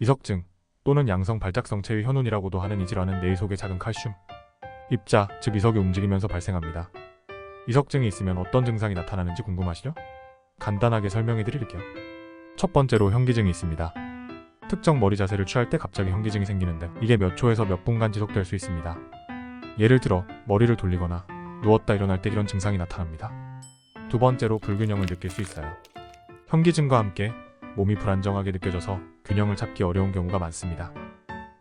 이석증 또는 양성 발작성 체위 현운이라고도 하는 이 질환은 뇌 속의 작은 칼슘, 입자, 즉 이석이 움직이면서 발생합니다. 이석증이 있으면 어떤 증상이 나타나는지 궁금하시죠? 간단하게 설명해 드릴게요. 첫 번째로 현기증이 있습니다. 특정 머리 자세를 취할 때 갑자기 현기증이 생기는데 이게 몇 초에서 몇 분간 지속될 수 있습니다. 예를 들어 머리를 돌리거나 누웠다 일어날 때 이런 증상이 나타납니다. 두 번째로 불균형을 느낄 수 있어요. 현기증과 함께 몸이 불안정하게 느껴져서 균형을 잡기 어려운 경우가 많습니다.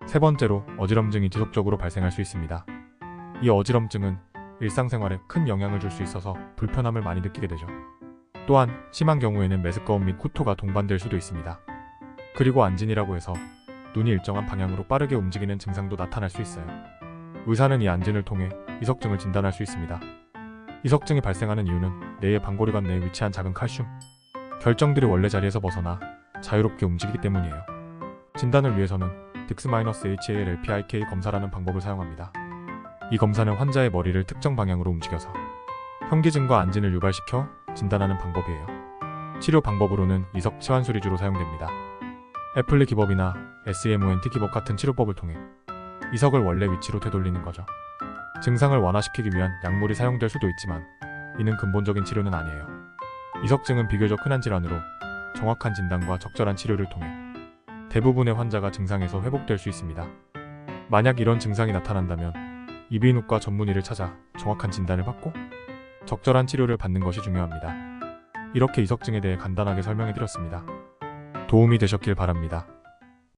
세 번째로 어지럼증이 지속적으로 발생할 수 있습니다. 이 어지럼증은 일상생활에 큰 영향을 줄 수 있어서 불편함을 많이 느끼게 되죠. 또한 심한 경우에는 메스꺼움 및 구토가 동반될 수도 있습니다. 그리고 안진이라고 해서 눈이 일정한 방향으로 빠르게 움직이는 증상도 나타날 수 있어요. 의사는 이 안진을 통해 이석증을 진단할 수 있습니다. 이석증이 발생하는 이유는 뇌의 방고리관 내에 위치한 작은 칼슘, 결정들이 원래 자리에서 벗어나 자유롭게 움직이기 때문이에요. 진단을 위해서는 DIX-HAL-LPIK 검사라는 방법을 사용합니다. 이 검사는 환자의 머리를 특정 방향으로 움직여서 현기증과 안진을 유발시켜 진단하는 방법이에요. 치료 방법으로는 이석 치환수리주로 사용됩니다. 애플리 기법이나 SMONT 기법 같은 치료법을 통해 이석을 원래 위치로 되돌리는 거죠. 증상을 완화시키기 위한 약물이 사용될 수도 있지만 이는 근본적인 치료는 아니에요. 이석증은 비교적 흔한 질환으로 정확한 진단과 적절한 치료를 통해 대부분의 환자가 증상에서 회복될 수 있습니다. 만약 이런 증상이 나타난다면 이비인후과 전문의를 찾아 정확한 진단을 받고 적절한 치료를 받는 것이 중요합니다. 이렇게 이석증에 대해 간단하게 설명해 드렸습니다. 도움이 되셨길 바랍니다.